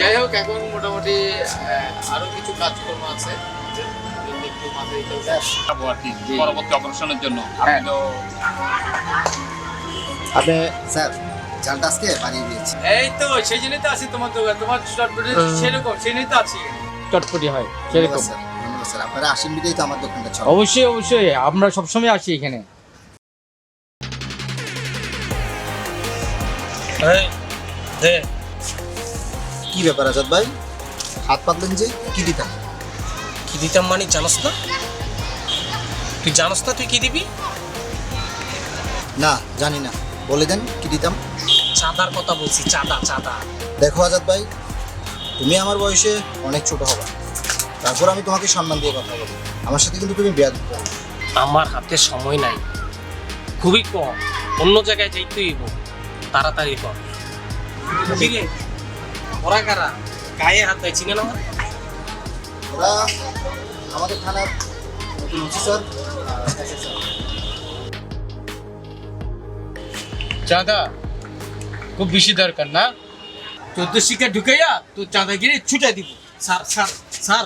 যাই হোক এখন মোটামুটি আরও কিছু কাজকর্ম আছে। পরবর্তী অপারেশনের জন্য। হ্যাঁ। আপনি স্যার জালটা আজকে বানিয়ে দিয়েছি এই তো সেই জন্যই তো আছি তোমার দোকান। তোমার চটপটি সেরকম সেই জন্যই তো আছি। চটপটি হয় ধন্যবাদ স্যার। ধন্যবাদ আপনারা আসেন বিদেই তো আমার দোকানটা চলে। অবশ্যই অবশ্যই। আমরা সবসময় আসি এখানে। দে। কি ব্যাপার আজাদ ভাই? হাত পাতলেন যে কি দিতাম? কি দিতাম মানে জানোস না? তুই জানোস না তুই কি দিবি? না জানি না। বলে দেন কি দিতাম? চাঁদার কথা বলছি চাঁদা চাঁদা। দেখো আজাদ ভাই তুমি আমার বয়সে অনেক ছোট হবা। তারপর আমি তোমাকে সম্মান দিয়ে কথা বলি। আমার সাথে কিন্তু তুমি বেয়াদ করো আমার হাতে সময় নাই। খুবই কম। অন্য জায়গায় যাইতেই তাড়াতাড়ি কর। ঠিক আছে? ওরা কারা? গায়ে হাত দেয় চিনে না ওরা আমাদের থানার নতুন অফিসার চাঁদা খুব বেশি দরকার না? চোদ্দ শিকার ঢুকাইয়া তো চাঁদাগিরি ছুটে দিব। Sir sir sir.